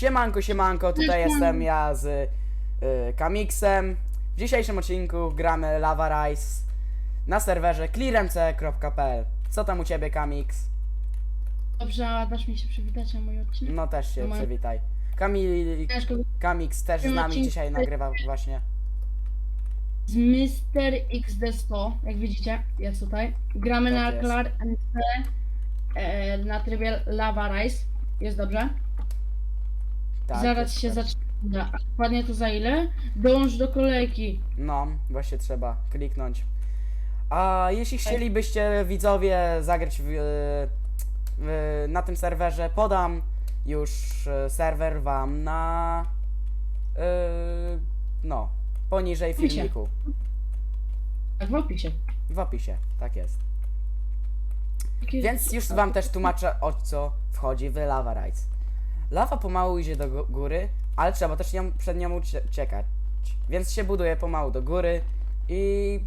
Siemanko, siemanko, tutaj jestem ja z y, Kamixem. W dzisiejszym odcinku gramy Lava Rise na serwerze clearmc.pl. Co tam u ciebie, Kamix? Dobrze, a dasz mi się przywitać na mój odcinek? No też się No. przywitaj. Kamil, Ciężko Kamix też z nami dzisiaj nagrywa właśnie. z Mr. XD100, jak widzicie, jest tutaj. Gramy Tak na jest. MC e, na trybie Lava Rise. Jest dobrze? Tak, Zaraz jest się tak. zacznie. A Dokładnie to za ile? Dołącz do kolejki. No, właśnie trzeba kliknąć. A jeśli chcielibyście widzowie zagrać w, e, w, na tym serwerze, podam już e, serwer wam na e, no, poniżej Opisie. filmiku. Tak, w opisie. W opisie, tak jest. Więc już wam też tłumaczę o co wchodzi w Lava Rise. Lawa pomału idzie do gó- góry, ale trzeba też nią, przed nią uciekać. Więc się buduje pomału do góry i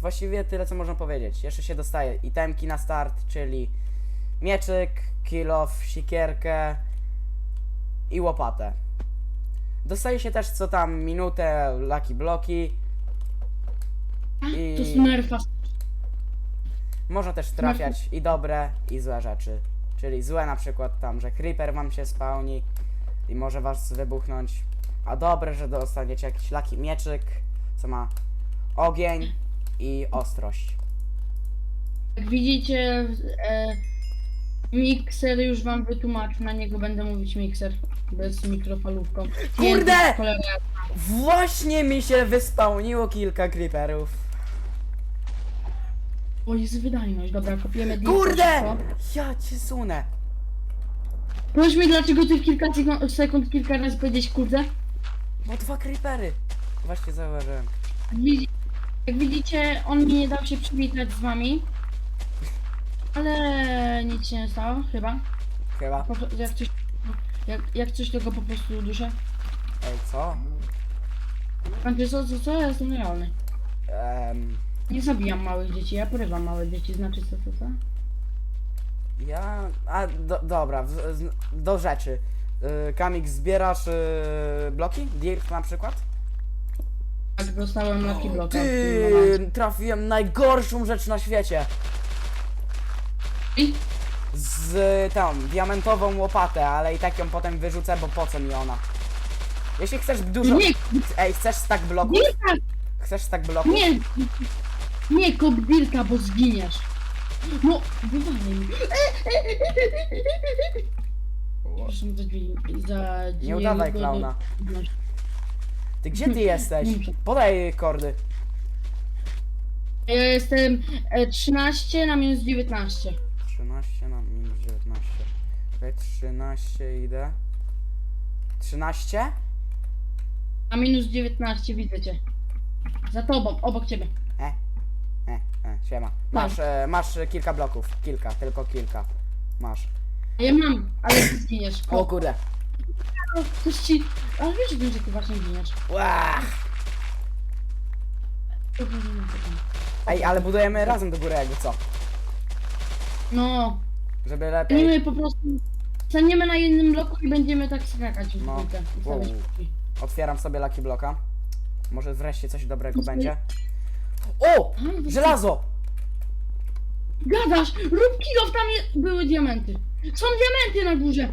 właściwie tyle co można powiedzieć. Jeszcze się dostaje itemki na start, czyli mieczyk, kill off, sikierkę i łopatę. Dostaje się też co tam minutę lucky bloki. I- To Smurfa. Można też trafiać i dobre, i złe rzeczy. Czyli złe na przykład tam, że creeper wam się spełni i może was wybuchnąć. A dobre, że dostaniecie jakiś laki mieczyk, co ma ogień i ostrość. Jak widzicie, e, mikser już wam wytłumaczył, na niego będę mówić mikser. Bez mikrofalówką. Kurde! Cholera. Właśnie mi się wyspełniło kilka creeperów. O, jest wydajność. Dobra, kopiemy dildo Kurde! szybko. Ja cię sunę. Powiedz mi, dlaczego ty w kilka sekund, sekund kilka razy powiedzieć kurde? Bo dwa creepery. Właśnie zauważyłem. Jak, widzi, jak widzicie, on mi nie dał się przywitać z wami. Ale nic się nie stało, chyba. Chyba. Po, jak, coś, jak, jak coś, to go po prostu uduszę. Ej, co? Pan wie co, co, co? Ja jestem realny. Em, Nie zabijam małych dzieci, ja porywam małe dzieci, znaczy co, co, co? Ja. A do, dobra, w, z, do rzeczy. Y, Kamik, zbierasz y, bloki? Dirt na przykład? Tak, dostałem Blocka. w tym Ty, trafiłem najgorszą rzecz na świecie. I? Z tą diamentową łopatę, ale i tak ją potem wyrzucę, bo po co mi ona? Jeśli chcesz dużo. Nie, Ej, chcesz stack bloków? Dirka! Chcesz stack bloków? Nie! Nie, kop Dirka, bo zginiesz. No, wywalaj mi. Proszę za drzwi, za. Nie udawaj klauna. Ty gdzie ty jesteś? Podaj kordy. Ja jestem e, 13 na minus 19. 13 na minus 19. Okej, 13 idę. 13? A minus 19 widzę cię. Za tobą, obok ciebie. E, e, siema. Masz, e, masz kilka bloków. Kilka, tylko kilka. Masz. A ja mam, ale ty zginiesz. O kurde. Coś ci... Ale wiesz, że ty właśnie zginiesz. Łach. Ej, ale budujemy razem do góry jakby co. No, Żeby nie lepiej. my po prostu... Staniemy na jednym bloku i będziemy tak skakać w No. i Wow. Otwieram sobie Lucky Bloka. Może wreszcie coś dobrego będzie. O! Żelazo! Gadasz! Rób kilof, tam je... były diamenty. Są diamenty na górze.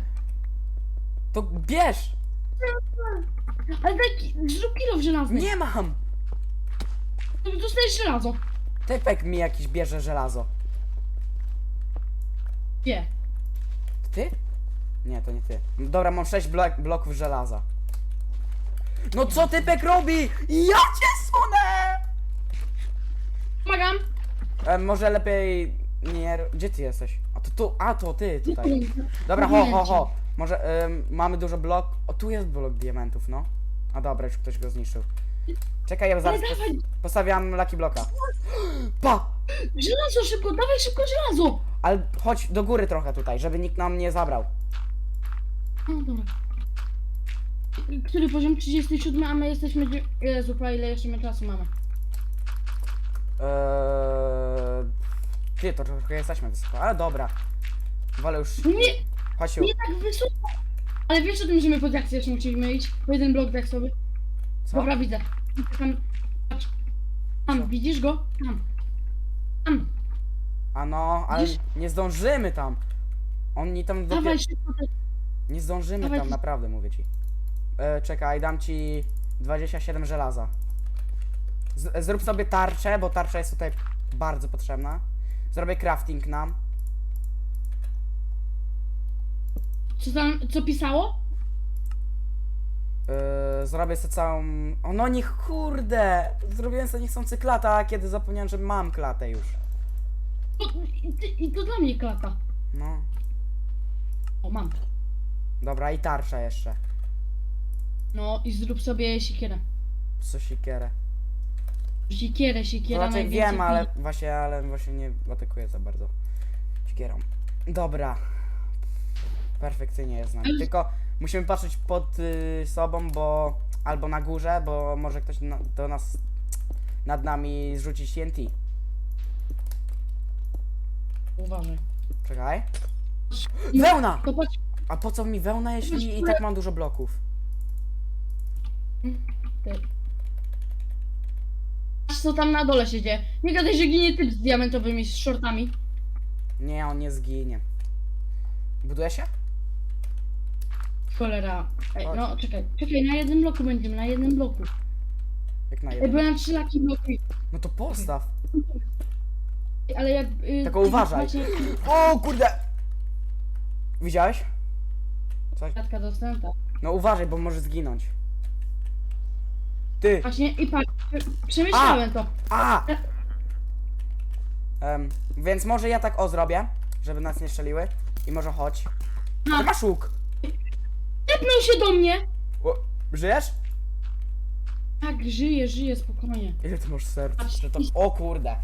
To bierz! Ale daj, zrób kilof żelazny. Nie mam! To Dostajesz żelazo. Typek mi jakiś bierze żelazo. Nie. Ty? Nie, to nie ty. Dobra, mam 6 blok, bloków żelaza. No co typek robi? Ja cię sunę! Pomagam. E, może lepiej nie... Gdzie ty jesteś? A to tu, a to ty tutaj. Dobra, ho, ho, ho. Może em, mamy dużo blok... O, tu jest blok diamentów, no. A dobra, już ktoś go zniszczył. Czekaj, ja zaraz Ale pos dawaj, postawiam Lucky Bloka. Pa! żelazo szybko, dawaj szybko żelazo. Ale chodź do góry trochę tutaj, żeby nikt nam nie zabrał. No dobra. Który poziom? 37, a my jesteśmy... dzie- Jezu, ile jeszcze my czasu mamy? Eee... Ty, to trochę jesteśmy wysoko, ale dobra. Wolę już... Nie, Chodź, nie tak wysoko. Ale wiesz o tym, że my pod akcję jeszcze musimy iść? Po jeden blok tak sobie. Co? Dobra, widzę. Tam, patrz. Tam, Co? widzisz go? Tam. Tam. A no, ale Widzisz? nie zdążymy tam. Oni tam dopiero... Dawaj szybko. te- Nie zdążymy Dawaj. tam, naprawdę mówię ci. E, czekaj, dam ci 27 żelaza. Z, zrób sobie tarczę, bo tarcza jest tutaj bardzo potrzebna. Zrobię crafting nam. Co tam, co pisało? E, zrobię sobie całą... O no nie kurde! Zrobiłem sobie niechcący klata, kiedy zapomniałem, że mam klatę już. O, i, to dla mnie klata. No. O, mam. Dobra, i tarcza jeszcze. No i zrób sobie sikierę. Co sikierę. Sikierę, sikiera Znaczy najwięcej wiem, ale właśnie, ale właśnie nie atakuję za bardzo sikierą. Dobra. Perfekcyjnie jest z nami. Tylko musimy patrzeć pod y, sobą, bo albo na górze, bo może ktoś na, do nas nad nami zrzucić TNT. Uważaj. Czekaj. No, Wełna! To patrz. A po co mi wełna, jeśli i tak mam dużo bloków? Patrz co tam na dole się dzieje. Nie gadaj, że ginie typ z diamentowymi z shortami. Nie, on nie zginie. Buduje się? Cholera. Ej, Chodź. no czekaj, czekaj, na jednym bloku będziemy, na jednym bloku. Jak na Ej, bo jeden. ja trzy laki bloki. No to postaw. Ale jak... Y, Tylko ty uważaj. Właśnie, O kurde! Widziałeś? Coś? klatka dostępna. No uważaj, bo może zginąć. Ty! Właśnie i patrz, przemyślałem to. A! Em, więc może ja tak o zrobię, żeby nas nie strzeliły. I może chodź. Ty A. masz łuk. Tepnął się do mnie! O, żyjesz? Tak, żyje, żyje, spokojnie. Ile ty masz serc? To... O kurde.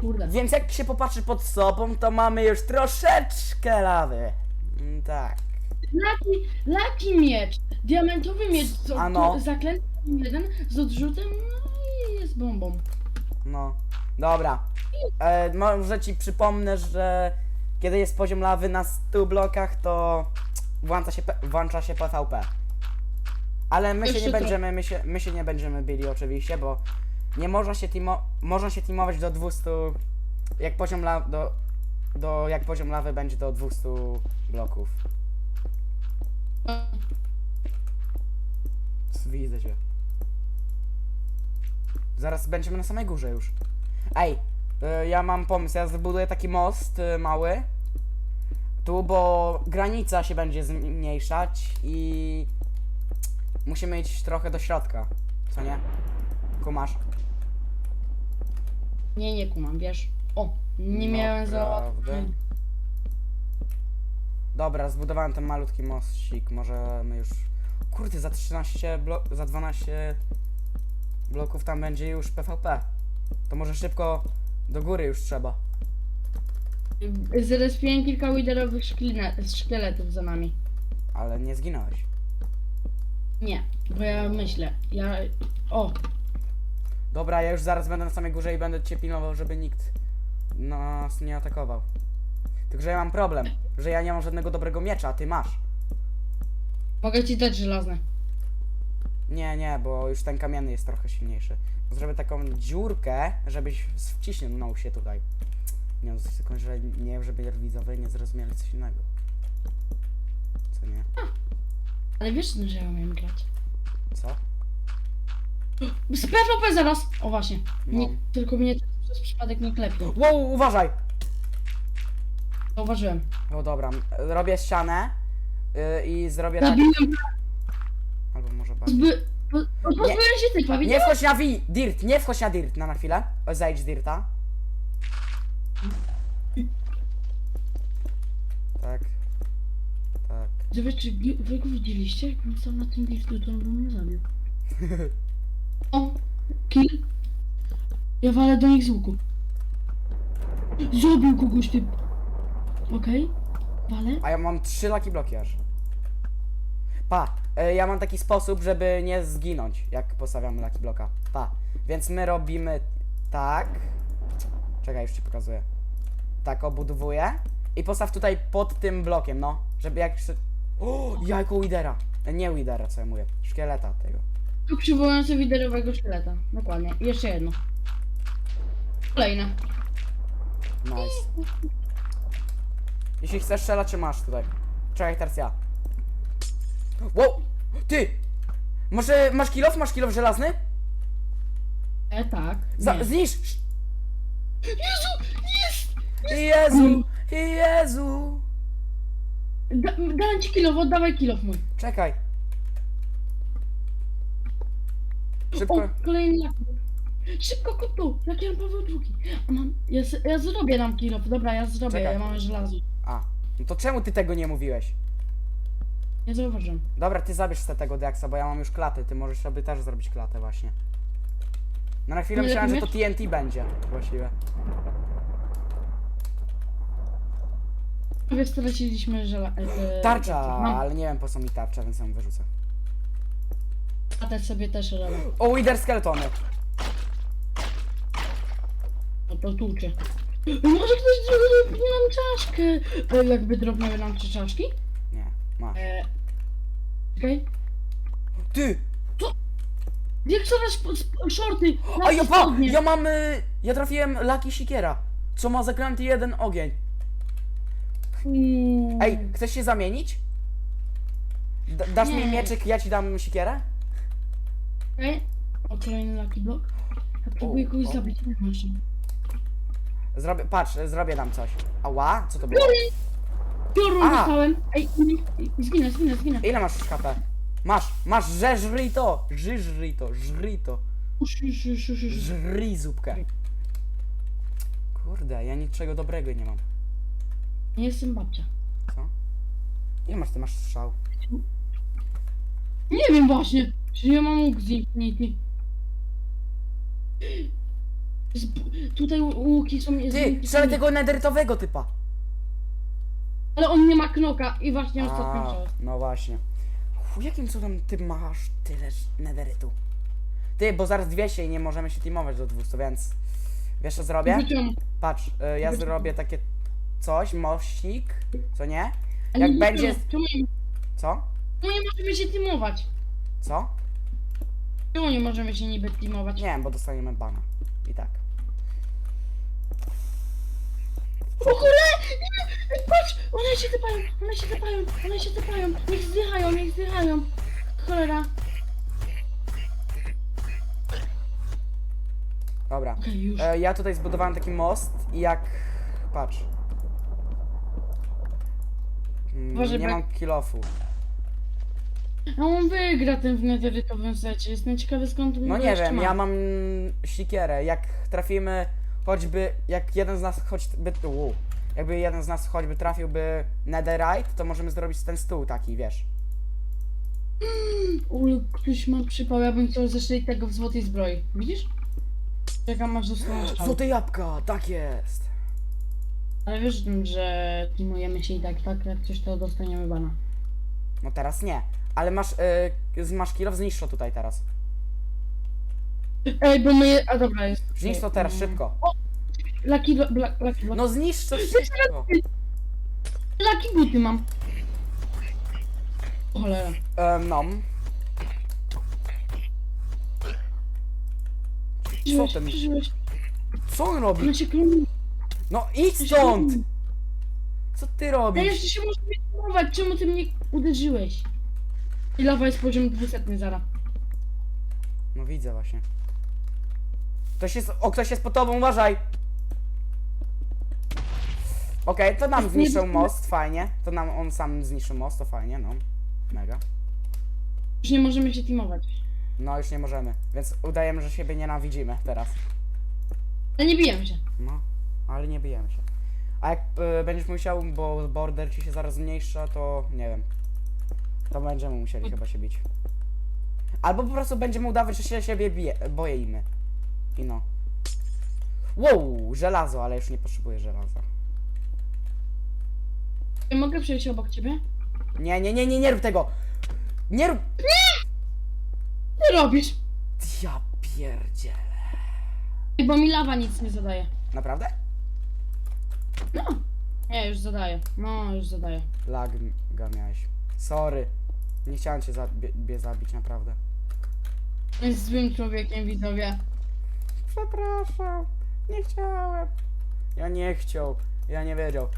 Kurde. Więc jak się popatrzy pod sobą, to mamy już troszeczkę lawy. Mm, tak. Laki, laki miecz. Diamentowy miecz od, Ano. zaklęty jeden z odrzutem, no i jest bombą. No. Dobra. E, może ci przypomnę, że kiedy jest poziom lawy na 100 blokach, to włącza się, P- włącza się PvP. Ale my się Jeszcze nie to- będziemy, my się, my się nie będziemy bili oczywiście, bo nie można się teamo, można się teamować do 200, jak poziom la, do, do, jak poziom lawy będzie do 200 bloków. Widzę cię. Zaraz będziemy na samej górze już. Ej, y, ja mam pomysł, ja zbuduję taki most y, mały. Tu, bo granica się będzie zmniejszać i musimy iść trochę do środka. Co nie? Kumasz? Nie, nie kumam, wiesz. O, nie miałem za... Naprawdę? Dobra, zbudowałem ten malutki mostik, może my już... Kurde, za 13 blo... za 12 bloków tam będzie już PvP. To może szybko do góry już trzeba. Zrespiłem kilka widerowych szkieletów za nami. Ale nie zginąłeś. Nie, bo ja myślę, ja... O, Dobra, ja już zaraz będę na samej górze i będę cię pilnował, żeby nikt nas nie atakował. Tylko, że ja mam problem, że ja nie mam żadnego dobrego miecza, a ty masz. mogę ci dać żelazne. Nie, nie, bo już ten kamienny jest trochę silniejszy. Zrobię taką dziurkę, żebyś wcisnął się tutaj. Nie, no, tylko, że nie, żeby widzowie nie zrozumieli coś innego. Co nie? Ale wiesz, że ja umiem grać. Co? Z PvP zaraz! O właśnie, nie, No. tylko mnie przez przypadek nie klepie. Wow, uważaj! Zauważyłem. O dobra, robię ścianę yy, i zrobię tak... Zabiłem. Zby... po- po- pozbyłem się typa, Nie widziałeś? wchodź na wi, dirt, nie wchodź na dirt na, na chwilę. O, Zejdź z dirta. Tak. Tak. Wy, czy wy go widzieliście? Jak on stał na tym liftu, to on by mnie zabił. O, kill. Ja walę do nich z łuku. Zabił kogoś typ. Okej, walę. A ja mam trzy laki bloki aż. Pa, y, ja mam taki sposób, żeby nie zginąć, jak postawiamy laki bloka. Pa, więc my robimy tak. Czekaj, już ci pokazuję. Tak obudowuję. I postaw tutaj pod tym blokiem, no. Żeby jak. O, jajko Widera. E, Nie Widera, co ja mówię. Szkieleta tego. Tu przywołujące widerowego szkieleta. Dokładnie. I jeszcze jedno. Kolejne. Nice. Jeśli chcesz strzelać, czy masz tutaj? Czekaj, teraz ja. Wow! Ty! Może masz kilof? Masz kilof żelazny? E, tak. Za, Nie. zniszcz! Jezu! Jest! Jezu! Jezu! Da, dałem ci kilof, oddawaj kilof mój. Czekaj. Szybko. O, kolejny lak. Szybko kup tu, jak Jan Paweł. A Mam, ja, s- ja zrobię nam kilof, dobra, ja zrobię, Czekaj. ja mam żelazo. A, no to czemu ty tego nie mówiłeś? Nie zauważyłem. Dobra, ty zabierz sobie tego Dexa, bo ja mam już klatę, ty możesz sobie też zrobić klatę właśnie. No na chwilę Nie myślałem, że to TNT będzie właściwie. Prawie straciliśmy żela... E, Tarcza, Mam ale nie wiem po co mi tarcza, więc ją wyrzucę. klatę sobie też robię. O, Wither Skeletony. No to tłuczę. Może ktoś dropnie nam czaszkę. E, jakby dropnęły nam trzy czaszki? Masz. E, Czekaj. Ty! Jak coraz shorty. A ja pa! spodnie. Ja mam... Y, ja trafiłem Lucky Sikiera, co ma zaklęty jeden ogień. Uuu. Ej, chcesz się zamienić? D dasz mi Nie. mieczyk, ja ci dam sikierę? Okej. O, kolejny lucky block. Ja próbuję kogoś zabić. Zrobię, patrz, zrobię nam coś. Ała, co to było? Piorun A. dostałem. Ej, zginę, zginę, zginę. Ile masz HP? Masz, masz, że żryj to, ży, żryj to, żryj to, Uż, żryj zupkę. Kurde, ja niczego dobrego nie mam. Nie jestem babcia. Co? Ile masz, ty masz strzał? Nie wiem właśnie, czy nie mam łuk z Infinity. Z, tutaj łuki są Ty, strzelaj tego nederytowego typa. Ale on nie ma knoka i właśnie ostatnio A, czas. no właśnie. Fu, jakim cudem ty masz tyle nederytu? Ty, bo zaraz 200 i nie możemy się teamować do 200, więc... Wiesz co zrobię? Patrz, y, ja zrobię takie coś, mościk, co nie? Jak będzie-. Czemu nie, Co? czemu nie możemy się teamować? Co? Czemu nie możemy się niby teamować? Nie wiem, bo dostaniemy bana. I tak. One się typają, one się typają, one się typają. Niech zdychają, niech zdychają. Cholera. Dobra. Okej, już. E, ja tutaj zbudowałem taki most i jak... Patrz. Mm, Uważaj, nie mam kilofu. A on wygra ten w netherytowym secie. Jestem ciekawy skąd No nie wiem, ja mam sikierę. Jak trafimy choćby... Jak jeden z nas choćby... U, jakby jeden z nas choćby trafiłby netherite, to możemy zrobić ten stół taki, wiesz. U, ktoś ma przypał, ja bym chciał zeszli tego w złotej zbroi. Widzisz? Jaka masz strzałę. Złote jabłka, tak jest. Ale wiesz, że teamujemy się i tak, tak, jak coś to dostaniemy bana. No teraz nie. Ale masz, y, z- masz kilof, zniszcz to tutaj teraz. Ej, bo my... A dobra, jest. Zniszcz to teraz, Mm. szybko. Lucky, bla- lucky, block. No zniszcz to szybko. Lucky buty mam. Cholera. Um, no. Co Przeżyłeś, ten... przeżyłeś. Co on robi? Się kloni. No idź stąd! Co ty robisz? jeszcze się muszę wytrenować, czemu ty mnie uderzyłeś? I lawa jest poziom 200 zara. No widzę właśnie. Ktoś jest... O, ktoś jest pod tobą, uważaj! Okej, to nam zniszczył most, fajnie. To nam on sam zniszczył most, to fajnie, no. Mega. Już nie możemy się teamować. No już nie możemy, więc udajemy, że siebie nienawidzimy teraz. Ale nie bijemy się. No, ale nie bijemy się. A jak y, będziesz musiał, bo border ci się zaraz zmniejsza, to nie wiem. To będziemy musieli chyba się bić. Albo po prostu będziemy udawać, że się siebie bije, boimy. I no. Wow, żelazo, ale już nie potrzebuję żelaza. Ja mogę przejść obok ciebie? Nie, nie, nie, nie, nie rób tego! Nie rób! Co robisz? Ja pierdzielę. Bo mi lawa nic nie zadaje. Naprawdę? No. Nie, już zadaję. No, już zadaję. Laga miałeś. Sorry. Nie chciałem cię zabie zabić, naprawdę. Jest złym człowiekiem, widzowie. Przepraszam. Nie chciałem. Ja nie chciał. Ja nie wiedział.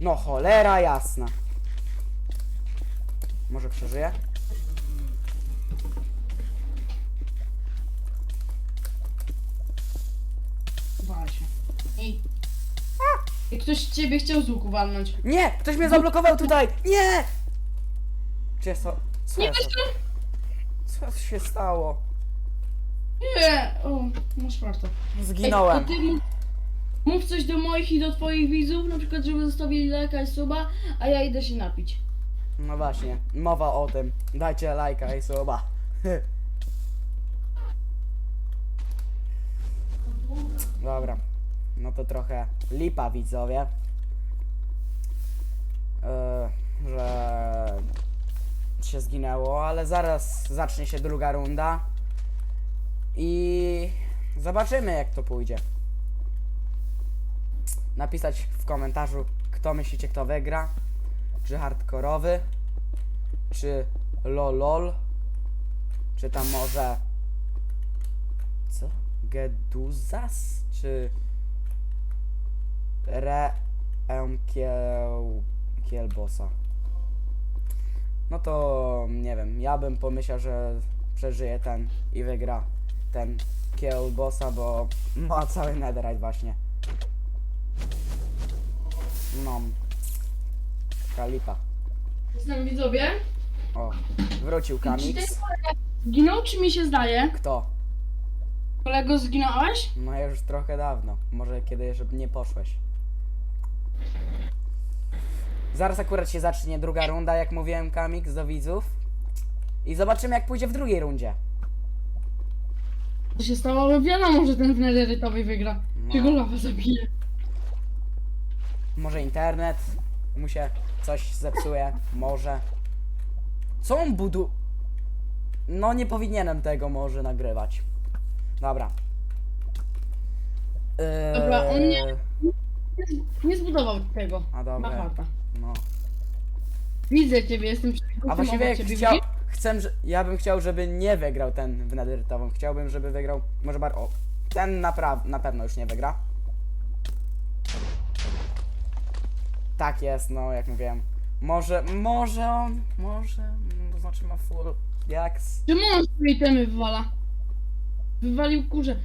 No cholera jasna. Może przeżyję? Wal się. I... I ktoś ciebie chciał z łuku walnąć. Nie! Ktoś mnie zablokował tutaj! Nie! Gdzie jest to? Co, Nie to? Co się stało? Nie! O, masz warto. Zginąłem. Ej, to ty mów coś do moich i do twoich widzów, na przykład, żeby zostawili lajka i suba, a ja idę się napić. No właśnie, mowa o tym. Dajcie lajka i suba. Dobra. No to trochę lipa widzowie. Yy, że się zginęło, ale zaraz zacznie się druga runda. I zobaczymy jak to pójdzie. Napisać w komentarzu, kto myślicie, kto wygra. Czy hardkorowy, czy lolol, czy tam może co? Geduzas, czy re kiel kielbosa. No to nie wiem, ja bym pomyślał, że przeżyje ten i wygra ten kielbosa, bo ma cały netherite właśnie. No. Kalipa. Znam widzowie. O, wrócił Czy ten Kamix. kolega zginął, czy mi się zdaje? Kto? Kolego, zginąłeś? No już trochę dawno. Może kiedy jeszcze nie poszłeś. Zaraz akurat się zacznie druga runda, jak mówiłem Kamix do widzów. I zobaczymy jak pójdzie w drugiej rundzie. Co się stało? Wiadomo, że ten w nederytowej wygra. No. Go lawa zabije? Może internet mu się coś zepsuje. Może. Co on budu... No nie powinienem tego może nagrywać. Dobra. Eee... Dobra, on nie- Nie zbudował tego. A dobra. No. Widzę ciebie, jestem A właściwie chciał, chcę, że, ja bym chciał, żeby nie wygrał ten w nederytową. Chciałbym, żeby wygrał, może bar, o, ten napra- na pewno już nie wygra. Tak jest, no jak mówiłem. Może, może on, może, mm, to znaczy ma full jaks. Czemu on swoje itemy wywala? Wywalił kurze.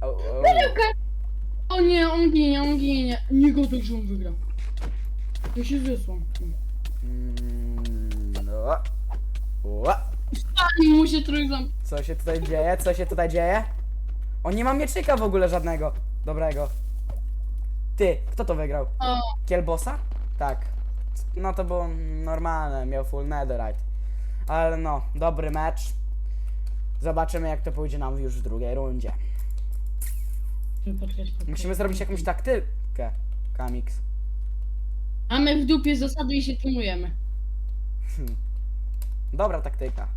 O, o, O nie, on ginie, on ginie. Nie gotuj, że on wygra. Ja się zesłam. mm, no. O, Pani mu się co się tutaj dzieje? Co się tutaj dzieje? On nie ma mieczyka w ogóle żadnego dobrego. Ty, kto to wygrał? O, Kielbosa? Tak. No to było normalne, miał full netherite. Ale no, dobry mecz. Zobaczymy jak to pójdzie nam już w drugiej rundzie. poczekaj, poczekaj. Musimy zrobić jakąś taktykę, Kamix. Mamy w dupie zasady i się tłumujemy. Dobra taktyka.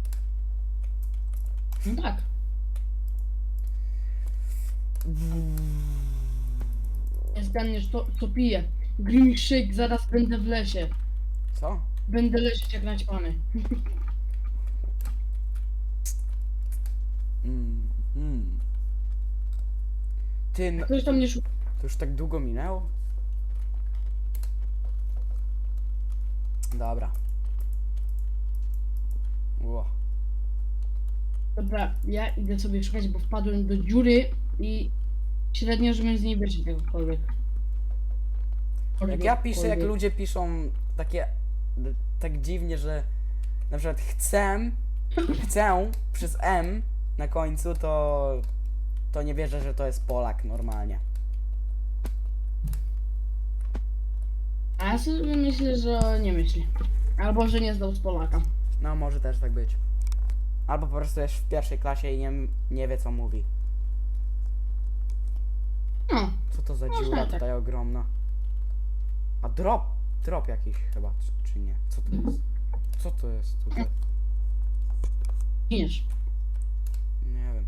No tak. Nie zgadniesz, to, to piję. Green Shake, zaraz będę w lesie. Co? Będę leżeć jak naćpany. Mm, mm. Ty, no, Ktoś tam nie szuka. to już tak długo minęło? Dobra. Ło. Dobra, ja idę sobie szukać, bo wpadłem do dziury i średnio, żebym z niej wyszedł jakkolwiek. Jak ja piszę, jak ludzie piszą takie d- tak dziwnie, że na przykład chcę, chcę przez M na końcu, to to nie wierzę, że to jest Polak normalnie. A ja sobie myślę, że nie myśli. Albo, że nie zdał z Polaka. No może też tak być. Albo po prostu jest w pierwszej klasie i nie, nie wie co mówi. No, Co to za Można dziura tak. tutaj ogromna? A drop, drop jakiś chyba, czy, czy nie? Co to jest? Co to jest tutaj? giniesz. Nie wiem.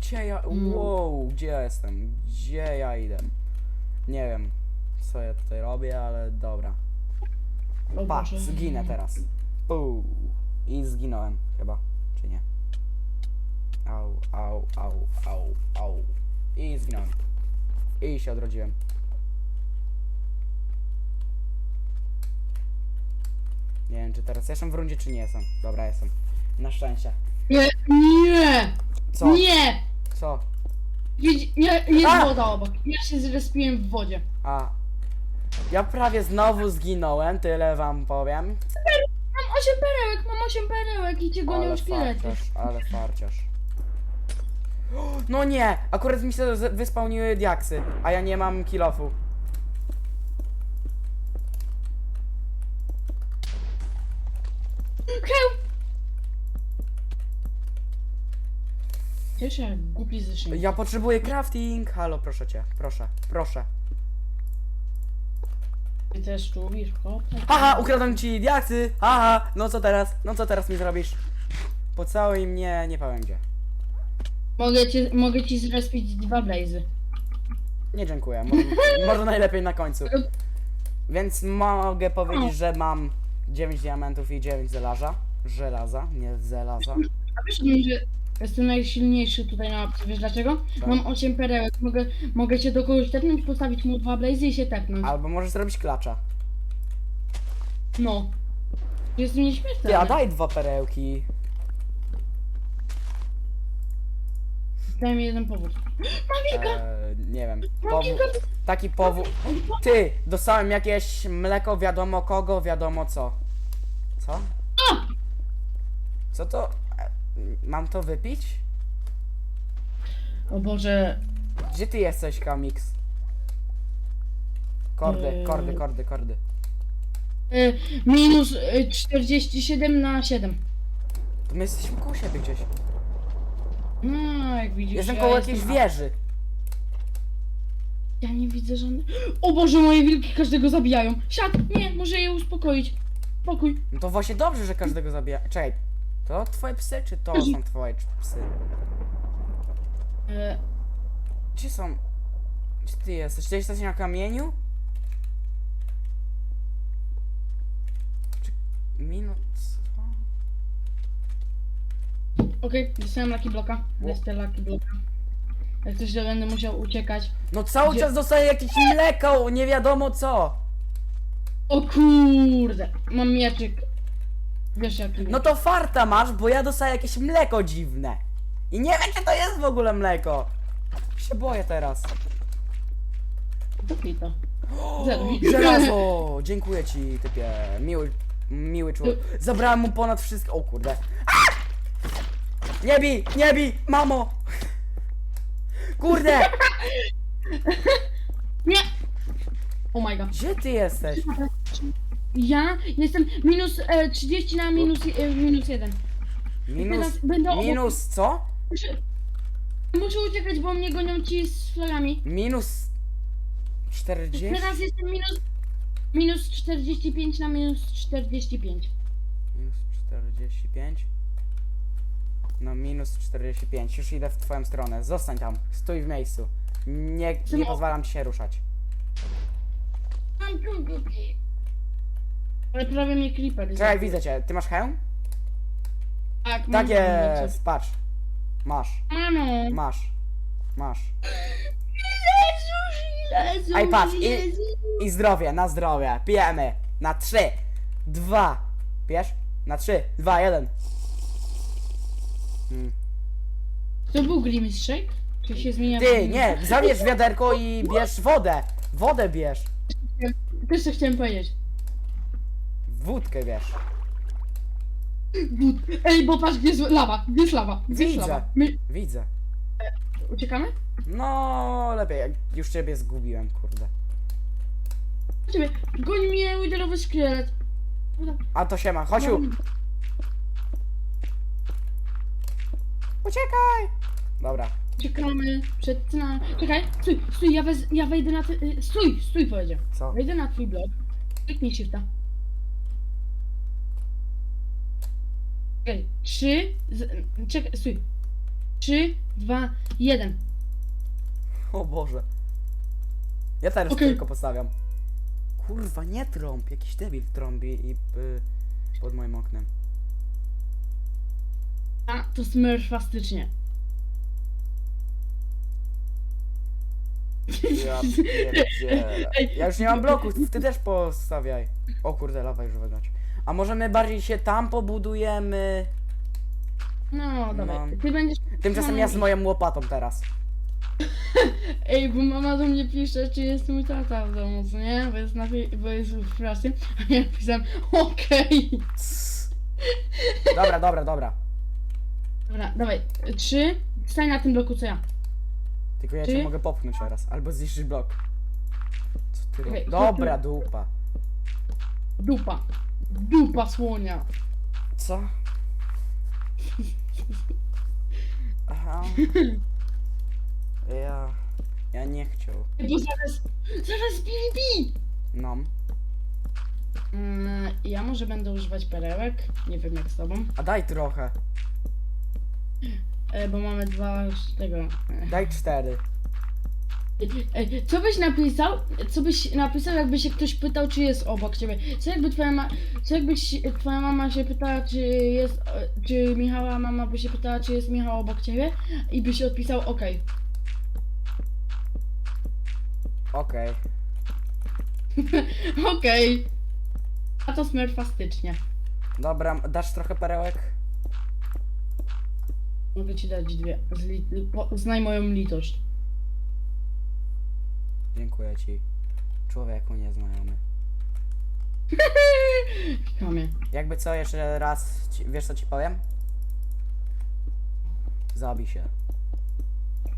Gdzie ja... Mm. Wow, gdzie ja jestem? Gdzie ja idę? Nie wiem, co ja tutaj robię, ale dobra. Pa, zginę teraz. Puu. I zginąłem chyba, czy nie? Au, au, au, au, au. I zginąłem. I się odrodziłem. Nie wiem, czy teraz jestem w rundzie, czy nie jestem. Dobra, jestem. Na szczęście. Nie, nie, Co? nie! Co? Nie, jest A! woda obok. Ja się zrespiłem w wodzie. A. Ja prawie znowu zginąłem, tyle wam powiem. Mam 8 perełek, mam 8 perełek i cię gonią Ale szkielety. farciarz, ale farciarz. No nie! Akurat mi się z- wyspełniły diaksy, a ja nie mam kilofu. Heł! Cieszę, głupi ze szyi. Ja potrzebuję crafting! Halo, proszę cię, proszę, proszę. Ty też tu mówisz, chłopie. Haha, ukradłem ci diaksy! Haha, no co teraz? No co teraz mi zrobisz? Pocałuj mnie, nie powiem gdzie. Mogę, cię, mogę ci zrespić dwa blazy. Nie dziękuję, może, może najlepiej na końcu. Więc mogę powiedzieć, że mam 9 diamentów i 9 żelaza. Żelaza, nie żelaza. A wiesz, że jestem najsilniejszy tutaj na mapce, wiesz dlaczego? Tak. Mam 8 perełek, mogę, mogę cię do kogoś tepnąć, postawić mu dwa blazy i się tepnąć. Albo możesz zrobić klacza. No. Jestem nieśmiertelny. Ty, a daj dwa perełki. Daj mi jeden powód. Mam wilka! Eee, nie wiem. Mam wilka! taki powód. Ty, dostałem jakieś mleko wiadomo kogo, wiadomo co. Co? A! Co to? E, Mam to wypić? O Boże, Gdzie ty jesteś, Kamix? Kordy, Eee. kordy, kordy, kordy. y, minus y, 47 na 7. To my jesteśmy koło siebie gdzieś. No, jak widzisz. Jestem ja koło jakiejś wieży. Ja nie widzę żadnych. O Boże, moje wilki każdego zabijają. Siad, nie, muszę je uspokoić. Spokój. No to właśnie dobrze, że każdego zabija. Czekaj, to twoje psy, czy to są twoje psy? E, Gdzie są? Gdzie ty jesteś? Ty jesteś na kamieniu? Czy... Minut... Okej, dostałem Lucky Bloka. Dostałem Lucky Bloka. Jak coś to będę musiał uciekać. No cały Gdzie- czas dostaję jakieś mleko, nie wiadomo co. O kurde, mam mieczyk. Wiesz jaki No to farta masz, bo ja dostaję jakieś mleko dziwne. I nie wiem, czy to jest w ogóle mleko. Się boję teraz. Kupi to. Żelazo! Dziękuję ci, typie. Miły, miły człowiek. Zabrałem mu ponad wszystko. O kurde. A! Nie bij, nie bij, mamo! Kurde! Nie! Oh my god. Gdzie ty jesteś? Ja jestem minus e, 30 na minus, e, minus 1. Minus. Teraz będę obok- Minus co? Muszę, muszę uciekać, bo mnie gonią ci z flagami. Minus. 40? Teraz jestem minus, minus 45 na minus 45. Minus 45. No minus 45. Już idę w twoją stronę. Zostań tam. Stój w miejscu. Nie, nie Czemu? pozwalam ci się ruszać. Mam kukuki. Ale prawie mnie creeper Czekaj, zabił. widzę cię. Ty masz hełm? Tak, mam Tak hełm, jest. Patrz. Masz. Mano. Masz. Masz. Jezus, Jezus, Ej, patrz, i- Jezus. I zdrowie, na zdrowie. Pijemy. Na 3, 2. Wiesz? Na 3, 2, 1. Hmm. To był Shake? Czy się zmienia? Ty, nie, zabierz wiaderko i bierz wodę. Wodę bierz. Też co chciałem powiedzieć. Wódkę bierz. Wód. Ej, bo patrz, gdzie jest lawa, gdzie jest lawa, gdzie jest Widzę. lawa. My Widzę. uciekamy? No, lepiej. jak Już ciebie zgubiłem, kurde. Ciebie, goń mnie widerowy szkielet. A to siema, Chosiu. Uciekaj. Dobra. Uciekamy przed na... Czekaj, stój, stój, ja, wez, ja wejdę na... Ty... y, Stój, stój powiedział. Co? Wejdę na twój blog. Kliknij shifta. Czekaj, trzy... Z... Czekaj, stój. 3, 2, 1. O Boże. Ja teraz Okej. tylko postawiam. Kurwa, nie trąb. Jakiś debil trąbi i y, pod moim oknem. A, to smurfastycznie. Ja pierdzielę. Ja już nie mam bloków, ty też postawiaj. O kurde, lawa już wygnać. A może my bardziej się tam pobudujemy? No, dawaj. No. Ty będziesz... Tymczasem ja z moją łopatą teraz. Ej, bo mama do mnie pisze, czy jest mój tata w domu, co nie? Bo jest, na, bo jest w pracy. A ja pisałem, okej. Dobra, dobra, dobra. Dobra, dawaj. Trzy. Stań na tym bloku, co ja. Tylko ja Ty? cię mogę popchnąć teraz. Albo zniszczyć blok. Co ty Okej, robisz? Dobra, dupa. Dupa. Dupa słonia. Co? Aha. Ja... Ja nie chciał. Bo zaraz, zaraz BBB. No. Mm, ja może będę używać perełek. Nie wiem jak z tobą. A daj trochę. E, bo mamy dwa z tego. E, Daj cztery. Ej, co byś napisał? Co byś napisał, jakby się ktoś pytał, czy jest obok ciebie? Co jakby twoja ma... Co jakby twoja mama się pytała, czy jest... e, Czy Michała mama by się pytała, czy jest Michał obok ciebie? I byś odpisał okej. Okej. Okej. A to smerfastycznie. Dobra, dasz trochę perełek? Mogę ci dać dwie. Zli... po- moją litość. Dziękuję ci. Człowieku nieznajomy. Kamie. Jakby co, jeszcze raz, ci, wiesz co ci powiem? Zabij się.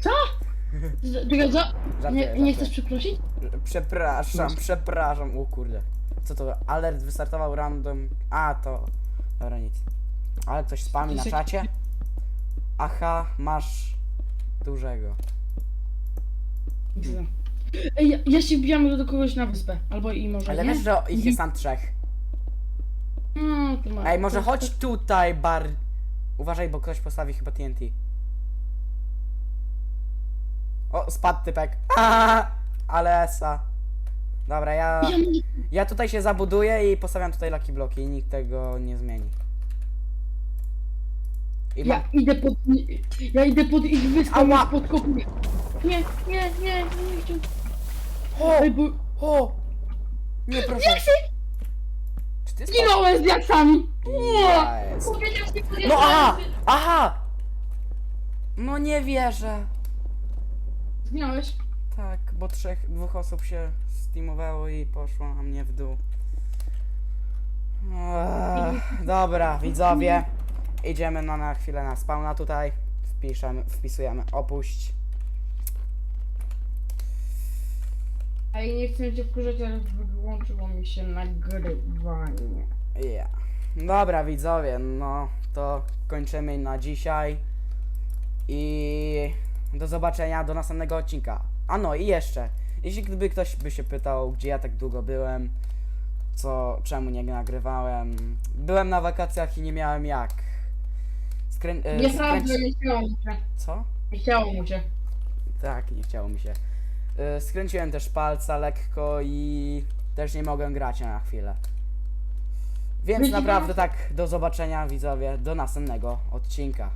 Co? Z- Tylko co? Żartuję, Nie, nie żartuję. chcesz przeprosić? Przepraszam, przepraszam, o kurde. Co to? Alert wystartował random. A, to. Dobra, nic. Ale ktoś spami na czacie? Aha, masz dużego. Ej, ja, ja się wbijam do kogoś na wyspę. Albo i może Ale nie. wiesz, że ich jest tam trzech. No, ma... Ej, może chodź tutaj, bar. Uważaj, bo ktoś postawi chyba TNT. O, spadł typek. Aha, ale esa. Dobra, ja. Ja, Ja tutaj się zabuduję i postawiam tutaj lucky bloki i nikt tego nie zmieni. I mam... ja idę pod... Ja idę pod ich wyspę, Ała! Ała. podkopuję. Nie, nie, nie, nie chcę. O! Ej, bo O! Nie, proszę. Jak się Czy ty zginąłem z. Powiedział się pod No aha! Aha! No nie wierzę. Zginąłeś? Tak, bo trzech, dwóch osób się steamowało i poszło na mnie w dół. Ech, dobra, widzowie. Idziemy na, na chwilę na spawna tutaj. Wpiszemy, wpisujemy opuść. Ej, nie chcę cię wkurzać, ale wyłączyło mi się nagrywanie. Yeah. Dobra, widzowie, no to kończymy na dzisiaj. I do zobaczenia do następnego odcinka. A no i jeszcze, jeśli gdyby ktoś by się pytał, gdzie ja tak długo byłem, co, czemu nie nagrywałem, byłem na wakacjach i nie miałem jak. Skrę... e, Nieprawda, skręci- nie chciało mu się. Co? Nie chciało mu się. Tak, nie chciało mi się. E, Skręciłem też palca lekko i też nie mogłem grać na chwilę. Więc naprawdę tak, do zobaczenia widzowie, do następnego odcinka.